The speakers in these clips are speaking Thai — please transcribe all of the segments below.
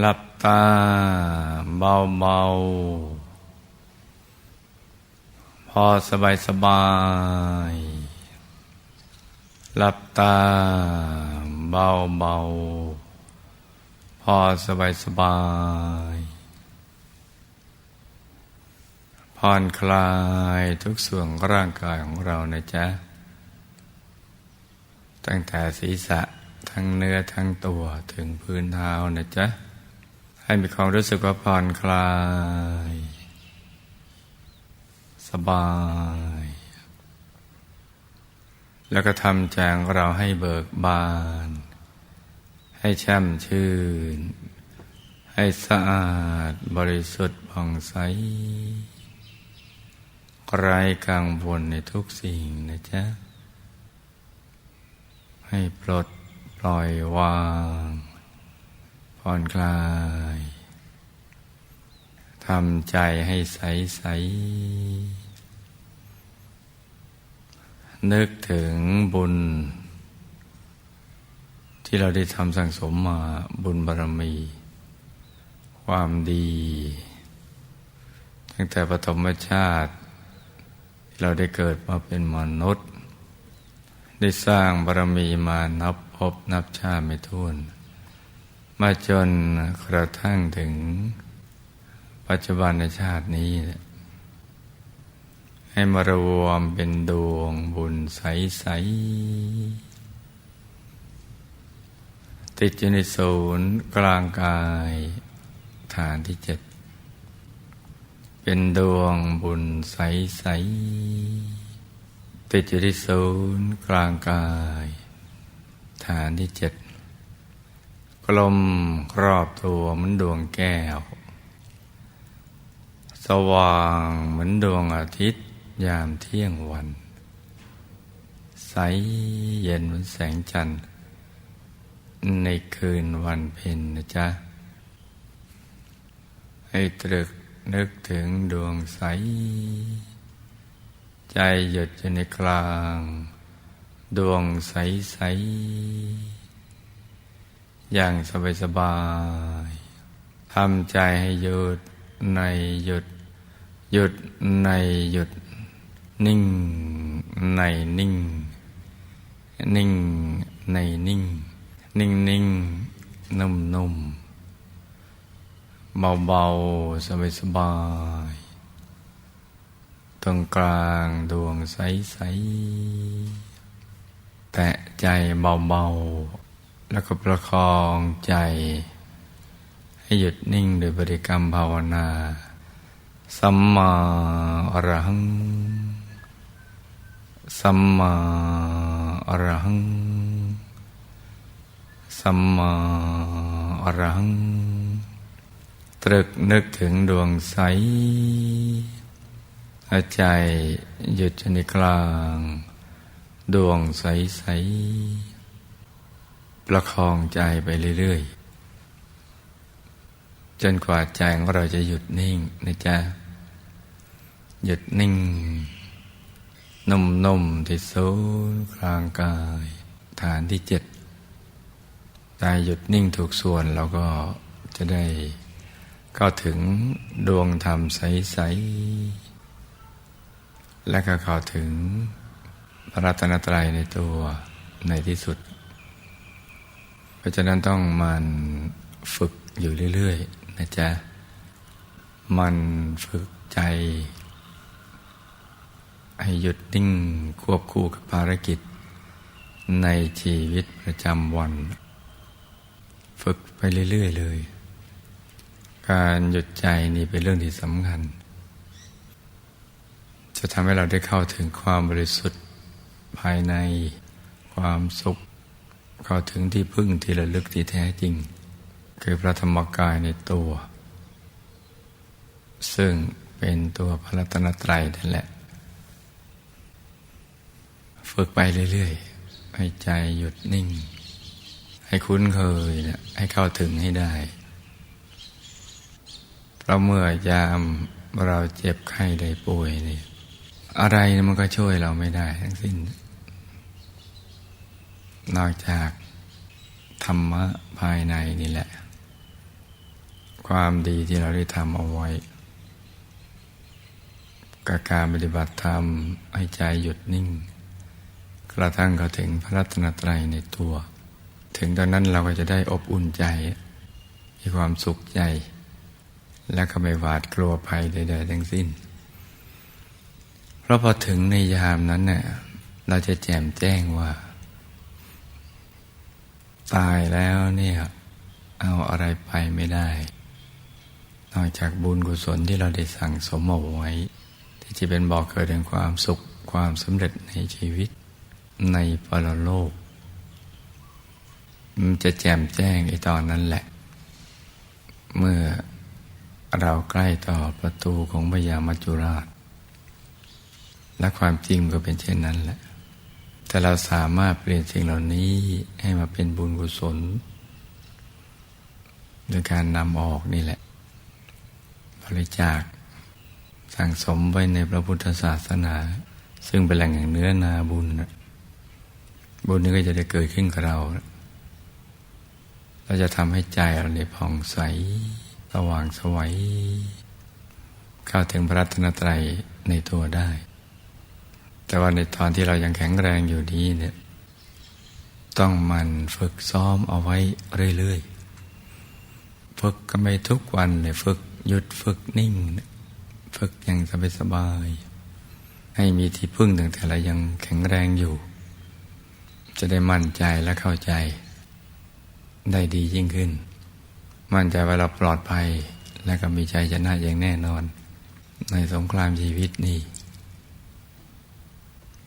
หลับตาเบาเบาพอสบายสบาย หลับตาเบาเบาพอสบายสบายผ่อนคลายทุกส่วนร่างกายของเรานะจ๊ะ ตั้งแต่ศีรษะทั้งเนื้อทั้งตัวถึงพื้นเท้านะจ๊ะ ให้มีความรู้สึกว่าผ่อนคลาย สบาย แล้วก็ทำแจงเราให้เบิกบาน ให้แช่มชื่น ให้สะอาดบริสุทธิ์ผ่องใสไร้กังวลในทุกสิ่งนะจ๊ะ ให้ปลดปล่อยวาง ผ่อนคลายทำใจให้ใสใส นึกถึงบุญ ที่เราได้ทำสั่งสมมาบุญบารมี ความดี ตั้งแต่ปฐมชาติที่เราได้เกิดมาเป็นมนุษย์ ได้สร้างบารมีมานับพบนับชาติไม่ท้วน มาจนกระทั่งถึงปัจจุบันในชาตินี้ ให้มารวมเป็นดวงบุญใส ๆ ติดอยู่ในศูนย์กลางกายฐานที่เจ็ด เป็นดวงบุญใส ๆ ติดอยู่ที่ศูนย์กลางกาย ฐานที่เจ็ด ลมครอบตัวเหมือนดวงแก้ว สว่างเหมือนดวงอาทิตย์ยามเที่ยงวัน ใสเย็นเหมือนแสงจันทร์ ในคืนวันเพ็ญนะจ๊ะ ให้ตรึกนึกถึงดวงใส ใจหยุดอยู่ในกลาง ดวงใสใส อย่างสบายสบายทำใจให้หยุดในหยุด หยุดในหยุด นิ่งในนิ่ง นิ่งในนิ่ง นิ่งนิ่งนุ่มนุ่มเบาเบาสบายสบายตรงกลางดวงใสใสแตะใจเบาเบา แล้วก็ประคองใจ ให้หยุดนิ่งโดยบริกรรมภาวนา สัมมาอรหัง สัมมาอรหัง สัมมาอรหัง ตรึกนึกถึงดวงใสใจหยุดอยู่ในกลาง ดวงใสใส ประคองใจไปเรื่อยๆ จนกว่าใจของเราจะหยุดนิ่งนะจ๊ะ หยุดนิ่ง นุ่มๆที่ศูนย์กลางกาย ฐานที่เจ็ดใจหยุดนิ่งถูกส่วนเราก็จะได้เข้าถึงดวงธรรมใส ๆ และก็เข้าถึงพระรัตนตรัยในตัวในที่สุด เพราะฉะนั้นต้องมันฝึกอยู่เรื่อยๆนะจ๊ะ มันฝึกใจ ให้หยุดนิ่งควบคู่กับภารกิจ ในชีวิตประจำวัน ฝึกไปเรื่อยๆเลย การหยุดใจนี่เป็นเรื่องที่สำคัญ จะทำให้เราได้เข้าถึงความบริสุทธิ์ภายในความสุข เข้าถึงที่พึ่งที่ระลึกที่แท้จริง คือพระธรรมกายในตัว ซึ่งเป็นตัวพระรัตนตรัยนั่นแหละ ฝึกไปเรื่อยๆ ให้ใจหยุดนิ่ง ให้คุ้นเคยนะให้เข้าถึงให้ได้เพราะเมื่อยามเราเจ็บไข้ได้ป่วยนี่อะไรมันก็ช่วยเราไม่ได้ทั้งสิ้น นอกจากธรรมะภายในนี่แหละ ความดีที่เราได้ทำเอาไว้กับการปฏิบัติธรรมให้ใจหยุดนิ่ง กระทั่งเขาถึงพระรัตนตรัยในตัว ถึงตอนนั้นเราก็จะได้อบอุ่นใจ มีความสุขใจ และก็ไม่หวาดกลัวภัยใด ๆ ทั้งสิ้น เพราะพอถึงในยามนั้นเนี่ยเราจะแจ่มแจ้งว่า ตายแล้วเนี่ยเอาอะไรไปไม่ได้ นอกจากบุญกุศลที่เราได้สั่งสมเอาไว้ ที่จะเป็นบอกเกิดแห่งความสุขความสำเร็จในชีวิตในปรโลก มันจะแจ่มแจ้งไอ้ตอนนั้นแหละ เมื่อเราใกล้ต่อประตูของพญามัจจุราช และความจริงก็เป็นเช่นนั้นแหละ แต่เราสามารถเปลี่ยนสิ่งเหล่านี้ให้มาเป็นบุญกุศลโดยการนำออกนี่แหละ บริจาคสั่งสมไว้ในพระพุทธศาสนา ซึ่งเป็นแหล่งแห่งเนื้อนาบุญ บุญนี้ก็จะได้เกิดขึ้นกับเรา เราจะทำให้ใจเราเนี่ยผ่องใส สว่างสวัยเข้าถึงพระรัตนตรัยในตัวได้ แต่ว่าในตอนที่เรายังแข็งแรงอยู่นี้เนี่ยต้องมันฝึกซ้อมเอาไว้เรื่อยๆ ฝึกกันไปทุกวันเลยฝึกหยุดฝึกนิ่ง ฝึกอย่างสบายๆให้มีที่พึ่งตั้งแต่เรายังแข็งแรงอยู่ จะได้มั่นใจและเข้าใจ ได้ดียิ่งขึ้น มั่นใจว่าเราปลอดภัย และก็มีใจชนะอย่างแน่นอน ในสงครามชีวิตนี้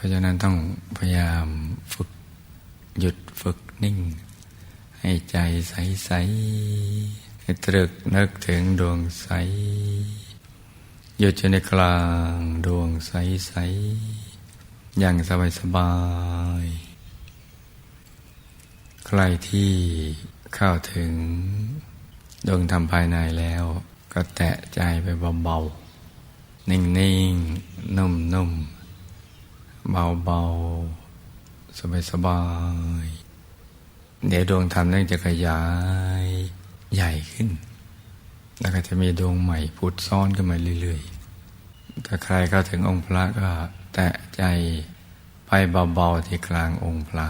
ราะฉะนั้นต้องพยายามฝึกหยุดฝึกนิ่ง ให้ใจใสๆให้ตรึกนึกถึงดวงใส หยุดอยู่ในกลางดวงใสๆอย่างสบายๆใครที่เข้าถึงดวงธรรมภายในแล้ว ก็แตะใจไปเบาๆ นิ่งๆ นุ่มๆ เบาๆสบายๆเดี๋ยวดวงธรรมนั่นจะขยายใหญ่ขึ้น แล้วก็จะมีดวงใหม่ผุดซ้อนขึ้นมาเรื่อยๆ ถ้าใครเข้าถึงองค์พระก็แตะใจไปเบาๆที่กลางองค์พระ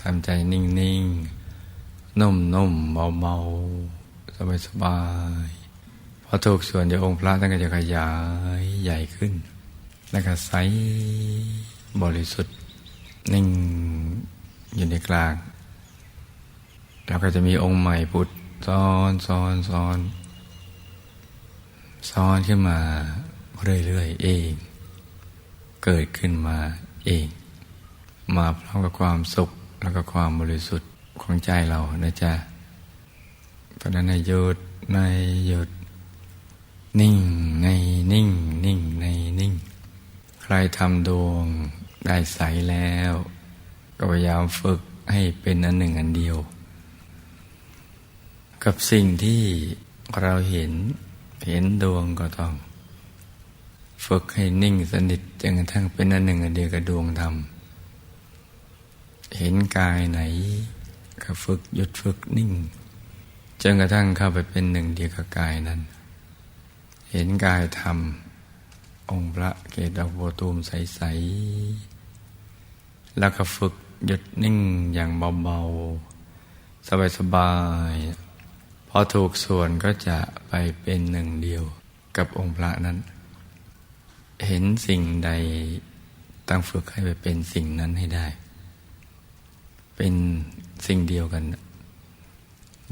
ทำใจนิ่งๆ นุ่มๆ เบาๆ สบายๆพอถูกส่วนเดี๋ยวองค์พระท่านก็จะขยายใหญ่ขึ้น แล้วก็ใสบริสุทธิ์นิ่งอยู่ในกลางแล้วก็จะมีองค์ใหม่ผุดซ้อนซ้อนซ้อนซ้อนขึ้นมาเรื่อยๆเอง เกิดขึ้นมาเอง มาพร้อมกับความสุขแล้วก็ความบริสุทธิ์ของใจเรานะจ๊ะเพราะนั้นในหยุดในหยุดนิ่งในนิ่ง นิ่งใน ใครทำดวงได้ใสแล้ว ก็พยายามฝึกให้เป็นอันหนึ่งอันเดียว กับสิ่งที่เราเห็นเห็นดวงก็ต้อง ฝึกให้นิ่งสนิทจนกระทั่งเป็นอันหนึ่งอันเดียวกับดวงธรรมเห็นกายไหน ก็ฝึกหยุดฝึกนิ่งจนกระทั่งเข้าไปเป็นหนึ่งเดียวกับกายนั้น เห็นกายธรรม องค์พระเกศดอกบัวตูมใส ๆ แล้วก็ฝึกหยุดนิ่งอย่างเบา ๆ สบาย ๆ พอถูกส่วนก็จะไปเป็นหนึ่งเดียวกับองค์พระนั้น เห็นสิ่งใดต้องฝึกให้ไปเป็นสิ่งนั้นให้ได้ เป็นสิ่งเดียวกัน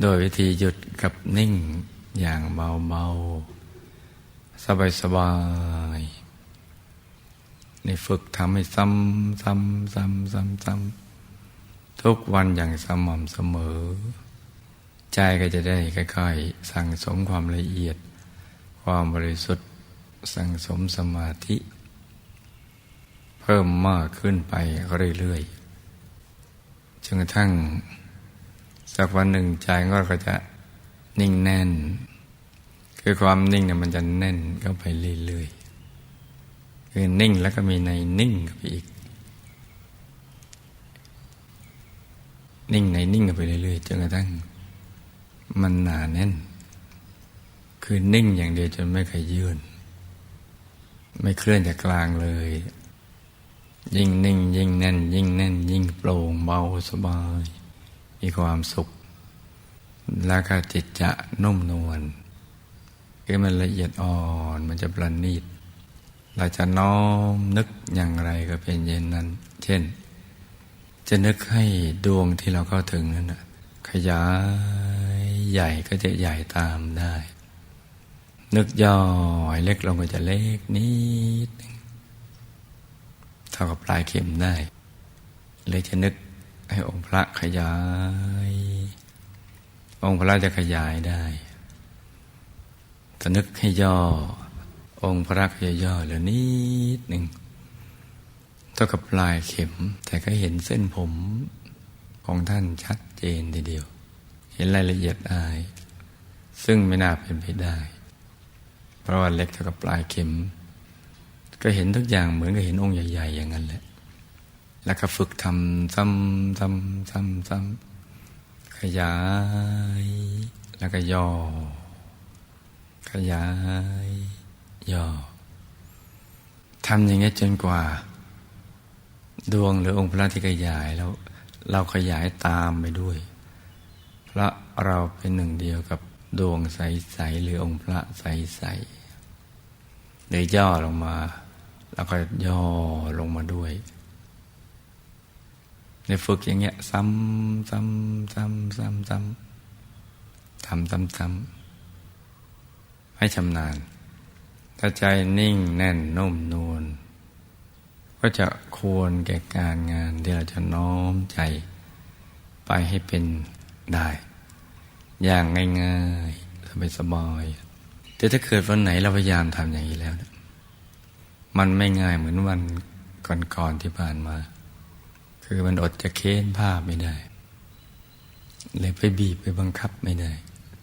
โดยวิธีหยุดกับนิ่งอย่างเบา ๆ สบายๆในฝึกทำให้ซ้ำซ้ำซ้ำซ้ำซ้ำทุกวันอย่างสม่ำเสมอ ใจก็จะได้ค่อยๆสั่งสมความละเอียด ความบริสุทธิ์สั่งสมสมาธิ เพิ่มมากขึ้นไปเรื่อยๆจนกระทั่ง สักวันหนึ่งใจก็จะนิ่งแน่น คือความนิ่งเนี่ยมันจะแน่นเข้าไปเรื่อยๆคือนิ่งแล้วก็มีในนิ่งเข้าไปอีก นิ่งในนิ่งเข้าไปเรื่อยๆจนกระทั่งมันหนาแน่น คือนิ่งอย่างเดียวจนไม่เคยยืนไม่เคลื่อนจากกลางเลย ยิ่งนิ่ง ยิ่งแน่น ยิ่งแน่น ยิ่งโปร่งเบาสบาย มีความสุข แล้วก็จิตจะนุ่มนวล คือมันละเอียดอ่อนมันจะประณีตเราจะน้อมนึกอย่างไรก็เป็นเย็นนั้น เช่น จะนึกให้ดวงที่เราเข้าถึงนั้นนะขยายใหญ่ก็จะใหญ่ตามได้ นึกย่อยเล็กลงก็จะเล็กนิดเท่ากับปลายเข็มได้เลยจะนึกให้องค์พระขยาย องค์พระจะขยายได้ ถ้านึกให้ย่อ องค์พระขยายย่อเหลือนิดหนึ่งเท่ากับปลายเข็ม แต่ก็เห็นเส้นผมของท่านชัดเจนทีเดียว เห็นรายละเอียดได้ซึ่งไม่น่าเป็นไปได้ เพราะว่าเล็กเท่ากับปลายเข็ม ก็เห็นทุกอย่างเหมือนกับเห็นองค์ใหญ่ ๆ อย่างนั้นแหละ แล้วก็ฝึกทำซ้ำซ้ำซ้ำซ้ำขยาย แล้วก็ย่อ ขยาย ย่อทำอย่างนี้จนกว่า ดวงหรือองค์พระที่ขยายแล้ว เราขยายตามไปด้วยเพราะเราเป็นหนึ่งเดียวกับดวงใสๆหรือองค์พระใสๆหรือย่อลงมา แล้วก็ย่อลงมาด้วยในฝึกอย่างเงี้ย ซ้ำซ้ำซ้ำซ้ำซ้ำทำซ้ำซ้ำ ให้ชำนาญ ถ้าใจนิ่งแน่นนุ่มนวลก็จะควรแก่การงานที่เราจะน้อมใจ ไปให้เป็นได้ อย่างง่ายๆสบายๆแต่ถ้าเกิดวันไหนเราพยายามทำอย่างนี้แล้ว มันไม่ง่ายเหมือนวันก่อนๆที่ผ่านมา คือมันอดจะเค้นภาพไม่ได้ เลยไปบีบไปบังคับไม่ได้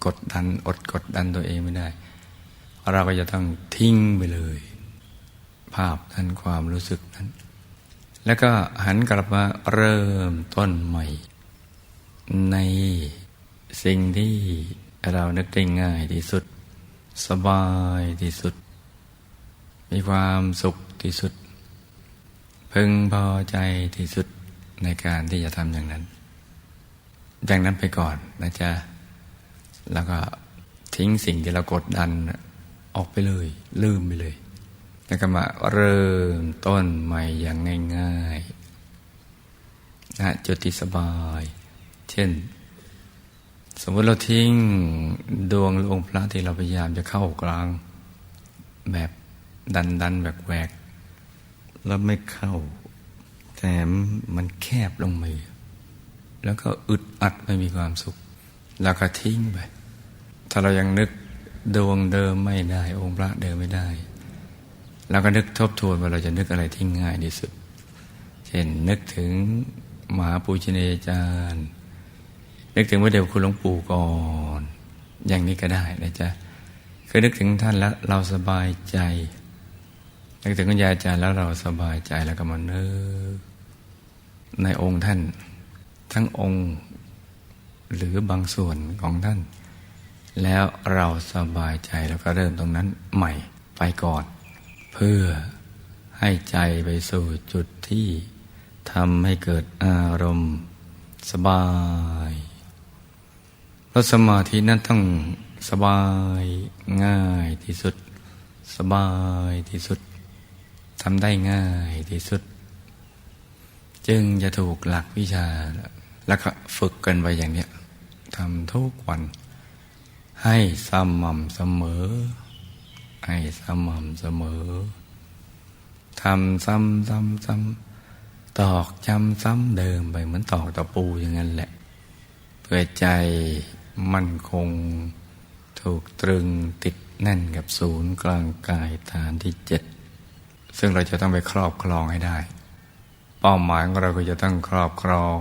กดดันอดกดดันตัวเองไม่ได้ เราก็จะต้องทิ้งไปเลย ภาพนั้นความรู้สึกนั้น แล้วก็หันกลับมาเริ่มต้นใหม่ ในสิ่งที่เรานึกได้ง่ายที่สุด สบายที่สุด มีความสุขที่สุด พึงพอใจที่สุดในการที่จะทำอย่างนั้น อย่างนั้นไปก่อนนะจ๊ะ แล้วก็ทิ้งสิ่งที่เรากดดัน ออกไปเลย ลืมไปเลย แล้วก็มาเริ่มต้นใหม่อย่างง่ายๆนะจุดที่สบาย เช่น สมมติเราทิ้งดวงหรือองค์พระที่เราพยายามจะเข้ากลาง แบบดันดันแบบแหวก แล้วไม่เข้าแต่มันแคบลงมือแล้วก็อึดอัดไม่มีความสุข แล้วก็ทิ้งไป ถ้าเรายังนึก ดวงเดิมไม่ได้ องค์พระเดิมไม่ได้แล้วก็นึกทบทวนว่าเราจะนึกอะไรที่ง่ายที่สุด เช่นนึกถึงมหาปูชนียาจารย์นึกถึงว่าเดี๋ยวคุณหลวงปู่ก่อน อย่างนี้ก็ได้นะจ๊ะคือนึกถึงท่านแล้วเราสบายใจ นึกถึงคุณยายอาจารย์แล้วเราสบายใจแล้วก็มานึกในองค์ท่าน ทั้งองค์ หรือบางส่วนของท่าน แล้วเราสบายใจแล้วก็เริ่มตรงนั้นใหม่ไปก่อน เพื่อให้ใจไปสู่จุดที่ทำให้เกิดอารมณ์สบายเพราะสมาธินั้นต้องสบายง่ายที่สุด สบายที่สุดทำได้ง่ายที่สุด จึงจะถูกหลักวิชา แล้วก็ฝึกกันไปอย่างเนี้ยทำทุกวัน ให้สม่ำเสมอ ให้สม่ำเสมอทำซ้ำซ้ำซ้ำตอกจำซ้ำเดิมไปเหมือนตอกตะปูอย่างนั้นแหละ เพื่อใจมั่นคงถูกตรึงติดแน่นกับศูนย์กลางกายฐานที่เจ็ดซึ่งเราจะต้องไปครอบครองให้ได้ เป้าหมายของเราก็จะต้องครอบครอง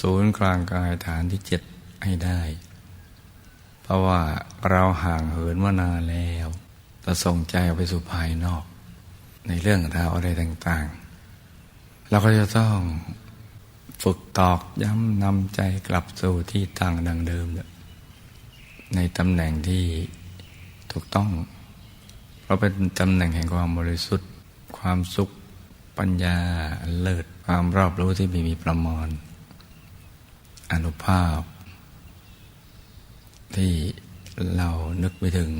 ศูนย์กลางกายฐานที่เจ็ดให้ได้ ราะว่าเราห่างเหินมานานแล้วเราส่งใจออกไปสู่ภายนอก ในเรื่องราวอะไรต่าง ๆ เราก็จะต้องฝึกตอกย้ำนำใจกลับสู่ที่ตั้งดังเดิมในตำแหน่งที่ถูกต้อง เพราะเป็นตำแหน่งแห่งความบริสุทธิ์ ความสุข ปัญญาเลิศ ความรอบรู้ที่ม่มีประมาณอนุภาพ ที่เรานึกไปถึง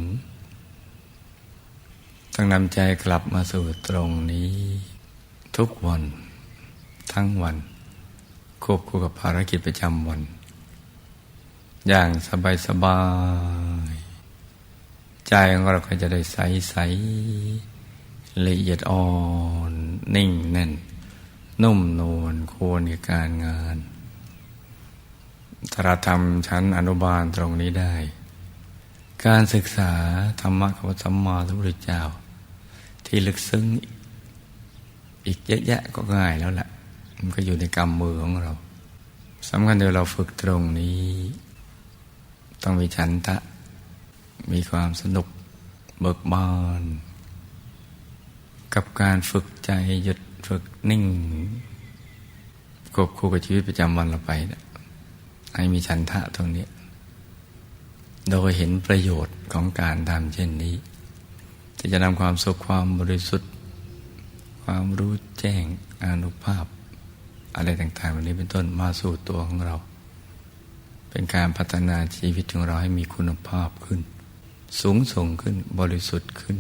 ต้องนำใจกลับมาสู่ตรงนี้ ทุกวัน ทั้งวัน ควบคู่กับภารกิจประจำวัน อย่างสบายสบายใจของเราก็จะได้ใสใสละเอียดอ่อน นิ่งแน่น นุ่มนวลควรกับการงาน ถ้าเราทำชั้นอนุบาลตรงนี้ได้ การศึกษาธรรมะของพระสัมมาสัมพุทธเจ้า ที่ลึกซึ้งอีกเยอะแยะก็ง่ายแล้วแหละมันก็อยู่ในกรรมมือของเราสำคัญเดี๋ยวเราฝึกตรงนี้ ต้องมีฉันทะ มีความสนุกเบิกบานกับการฝึกใจหยุดฝึกนิ่งควบคู่กับชีวิตประจำวันเราไปนะ ให้มีฉันทะตรงนี้ โดยเห็นประโยชน์ของการทำเช่นนี้ ที่จะนำความสุขความบริสุทธิ์ ความรู้แจ้งอนุภาพ อะไรต่างๆวันนี้เป็นต้นมาสู่ตัวของเรา เป็นการพัฒนาชีวิตของเราให้มีคุณภาพขึ้น สูงส่งขึ้นบริสุทธิ์ขึ้น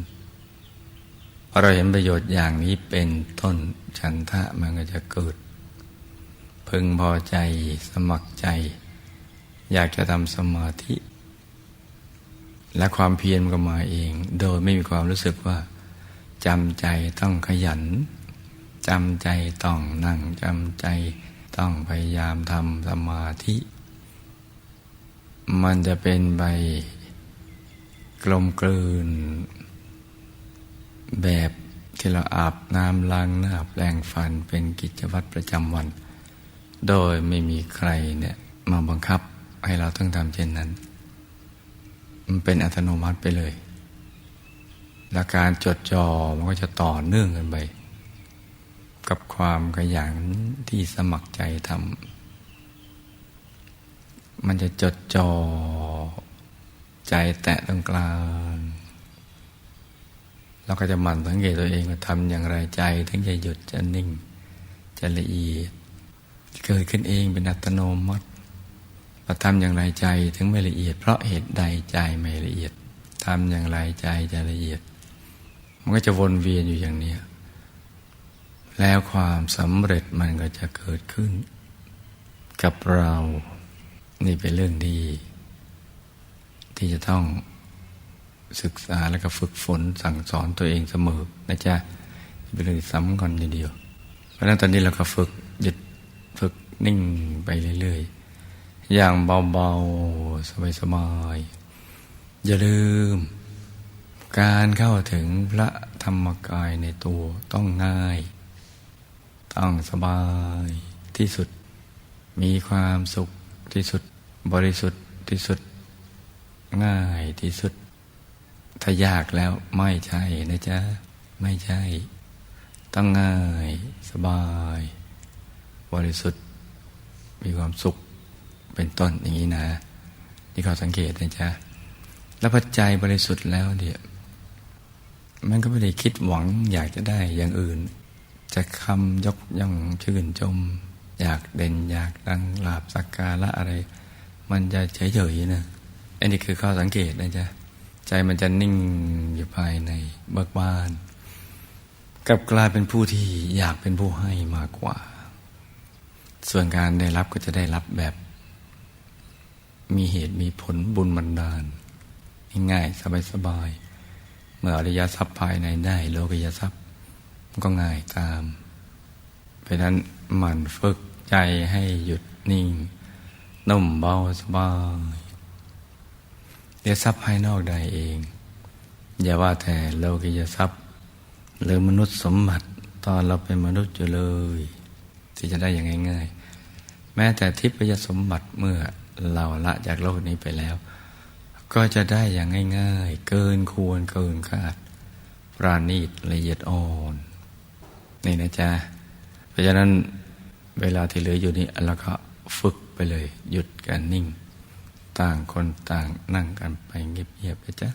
พอเราเห็นประโยชน์อย่างนี้เป็นต้นฉันทะมันก็จะเกิด พึงพอใจสมัครใจ อยากจะทำสมาธิ และความเพียรมันก็มาเอง โดยไม่มีความรู้สึกว่าจำใจต้องขยันจำใจต้องนั่งจำใจต้องพยายามทำสมาธิ มันจะเป็นใบกลมกลืน แบบที่เราอาบน้ำล้างหน้าแปลงฟันเป็นกิจวัตรประจำวัน โดยไม่มีใครเนี่ยมาบังคับ ให้เราต้องทำเช่นนั้น มันเป็นอัตโนมัติไปเลย และการจดจ่อมันก็จะต่อเนื่องกันไป กับความขยันที่สมัครใจทำมันจะจดจ่อใจแตะตรงกลางเราก็จะหมั่นสังเกตตัวเองว่าทำอย่างไรใจถึงจะหยุดจะนิ่ง จะละเอียดเกิดขึ้นเองเป็นอัตโนมัติ ทำอย่างไรใจถึงไม่ละเอียด เพราะเหตุใดใจไม่ละเอียดทำอย่างไรใจจะละเอียด มันก็จะวนเวียนอยู่อย่างนี้ แล้วความสำเร็จมันก็จะเกิดขึ้น กับเรานี่เป็นเรื่องดี ที่จะต้องศึกษาแล้วก็ฝึกฝนสั่งสอนตัวเองเสมอนะจ๊ะเป็นเรื่องสำคัญทีเดียว เพราะนั้นตอนนี้เราก็ฝึกหยุดฝึกนิ่งไปเรื่อยๆ อย่างเบาๆ สบายๆ อย่าลืม การเข้าถึงพระธรรมกายในตัวต้องง่าย ต้องสบายที่สุด มีความสุขที่สุด บริสุทธิ์ที่สุด ง่ายที่สุด ถ้ายากแล้วไม่ใช่นะจ๊ะ ไม่ใช่ ต้องง่าย สบาย บริสุทธิ์ มีความสุข เป็นต้นอย่างนี้นะนี่เขาสังเกตนะจ๊ะแล้วปัจจัยบริสุทธิ์แล้วเดี๋ยมันก็ไม่ได้คิดหวังอยากจะได้อย่างอื่น จะคำยกย่องชื่นชมอยากเด่นอยากดังลาบสักการะอะไร มันจะเฉยๆนะอันนี้คือข้อสังเกตนะจ๊ะใจมันจะนิ่งอยู่ภายในเบิกบานกับกลายเป็นผู้ที่อยากเป็นผู้ให้มากกว่า ส่วนการได้รับก็จะได้รับแบบ มีเหตุมีผลบุญบันดาล ง่ายสบายสบาย เมื่ออริยทรัพย์ภายในได้ โลกิยทรัพย์ก็ง่ายตาม เพราะนั้นหมั่นฝึกใจให้หยุดนิ่ง นุ่มเบาสบายเดี๋ยวทรัพย์ภายนอกได้เอง อย่าว่าแต่โลกิยทรัพย์ หรือมนุษย์สมบัติตอนเราเป็นมนุษย์อยู่เลย ที่จะได้อย่างง่าย ๆ แม้แต่ทิพยสมบัติเมื่อ เราละจากโลกนี้ไปแล้ว ก็จะได้อย่างง่าย ๆ เกินควรเกินคาดปราณีตละเอียดอ่อนนี่นะจ๊ะ เพราะฉะนั้นเวลาที่เหลืออยู่นี้เราก็ฝึกไปเลย หยุดการนิ่ง ต่างคนต่างนั่งกันไปเงียบๆไปจ้ะ